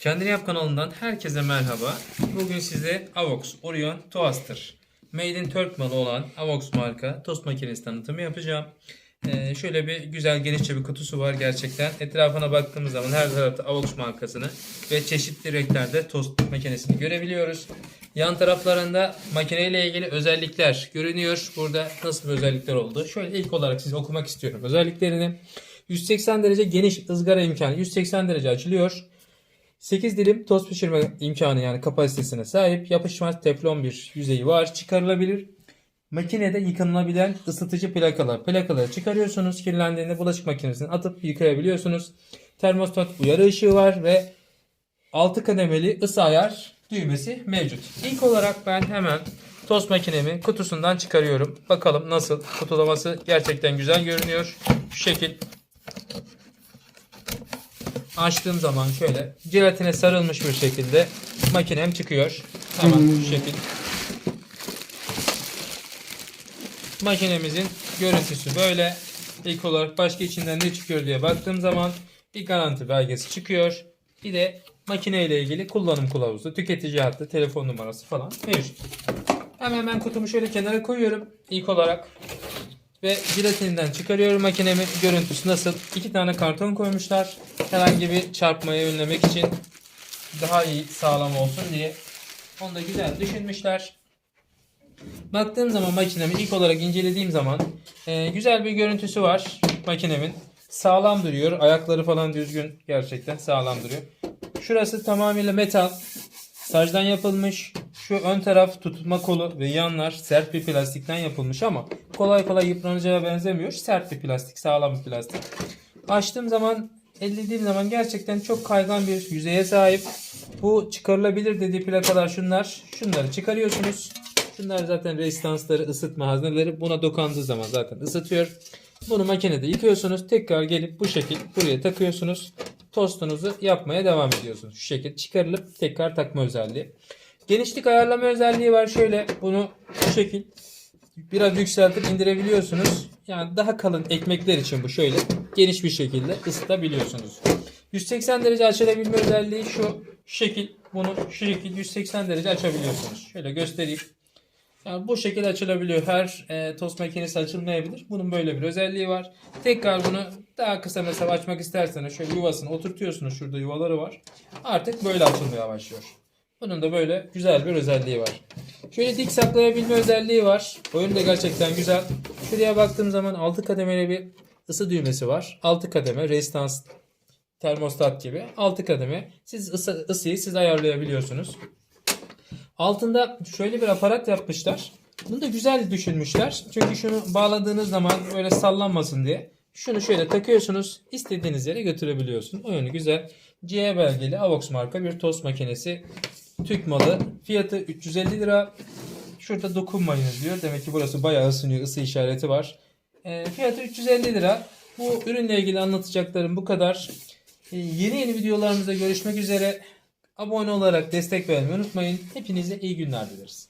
Kendini Yap kanalından herkese merhaba. Bugün size Avox Orion Toaster Made in Turk malı olan Avox marka tost makinesi tanıtımı yapacağım. Ee, şöyle bir güzel genişçe bir kutusu var gerçekten. Etrafına baktığımız zaman her tarafta Avox markasını ve çeşitli renklerde tost makinesini görebiliyoruz. Yan taraflarında makineyle ilgili özellikler görünüyor. Burada nasıl bir özellikler oldu? Şöyle ilk olarak size okumak istiyorum özelliklerini. 180 derece geniş ızgara imkanı 180 derece açılıyor. 8 dilim toz pişirme imkanı yani kapasitesine sahip. Yapışmaz teflon bir yüzeyi var. Çıkarılabilir. Makinede yıkanılabilen ısıtıcı plakalar. Plakaları çıkarıyorsunuz. Kirlendiğinde bulaşık makinesine atıp yıkayabiliyorsunuz. Termostat uyarı ışığı var ve 6 kademeli ısı ayar düğmesi mevcut. İlk olarak ben hemen tost makinemi kutusundan çıkarıyorum. Bakalım nasıl. Kutulaması gerçekten güzel görünüyor. Şu şekil açtığım zaman şöyle jelatine sarılmış bir şekilde makinem çıkıyor. Hemen şu şekil. Makinemizin görüntüsü böyle. İlk olarak başka içinden ne çıkıyor diye baktığım zaman bir garanti belgesi çıkıyor. Bir de makine ile ilgili kullanım kılavuzu, tüketici hattı, telefon numarası falan mevcut. Hemen ben kutumu şöyle kenara koyuyorum. İlk olarak ve jilatininden çıkarıyorum makinemi. Görüntüsü nasıl? İki tane karton koymuşlar. Herhangi bir çarpmayı önlemek için daha iyi sağlam olsun diye. Onu da güzel düşünmüşler. Baktığım zaman makinemi ilk olarak incelediğim zaman e, güzel bir görüntüsü var makinemin. Sağlam duruyor. Ayakları falan düzgün. Gerçekten sağlam duruyor. Şurası tamamıyla metal. Sacdan yapılmış. Şu ön taraf tutulma kolu ve yanlar sert bir plastikten yapılmış ama kolay kolay yıpranacağı benzemiyor. Sert bir plastik, sağlam bir plastik. Açtığım zaman, ellediğim zaman gerçekten çok kaygan bir yüzeye sahip. Bu çıkarılabilir dediği plakalar şunlar. Şunları çıkarıyorsunuz. Şunlar zaten rezistansları, ısıtma hazneleri. Buna dokandığı zaman zaten ısıtıyor. Bunu makinede yıkıyorsunuz. Tekrar gelip bu şekil buraya takıyorsunuz. Tostunuzu yapmaya devam ediyorsunuz. Şu şekil çıkarılıp tekrar takma özelliği. Genişlik ayarlama özelliği var. Şöyle bunu şu şekil biraz yükseltip indirebiliyorsunuz. Yani daha kalın ekmekler için bu şöyle geniş bir şekilde ısıtabiliyorsunuz. 180 derece açılabilme özelliği şu, şekil. Bunu şu şekil 180 derece açabiliyorsunuz. Şöyle göstereyim. Yani bu şekilde açılabiliyor. Her e, tost makinesi açılmayabilir. Bunun böyle bir özelliği var. Tekrar bunu daha kısa mesela açmak isterseniz şöyle yuvasını oturtuyorsunuz. Şurada yuvaları var. Artık böyle açılmaya başlıyor. Bunun da böyle güzel bir özelliği var. Şöyle dik saklayabilme özelliği var. Oyun da gerçekten güzel. Şuraya baktığım zaman 6 kademeli bir ısı düğmesi var. 6 kademe rezistans termostat gibi 6 kademe. Siz ısı, ısıyı siz ayarlayabiliyorsunuz. Altında şöyle bir aparat yapmışlar. Bunu da güzel düşünmüşler. Çünkü şunu bağladığınız zaman böyle sallanmasın diye. Şunu şöyle takıyorsunuz. istediğiniz yere götürebiliyorsun. O yönü güzel. CE belgeli Avox marka bir tost makinesi. Türk malı. Fiyatı 350 lira. Şurada dokunmayınız diyor. Demek ki burası bayağı ısınıyor. Isı işareti var. E, fiyatı 350 lira. Bu ürünle ilgili anlatacaklarım bu kadar. E, yeni yeni videolarımızda görüşmek üzere. Abone olarak destek vermeyi unutmayın. Hepinize iyi günler dileriz.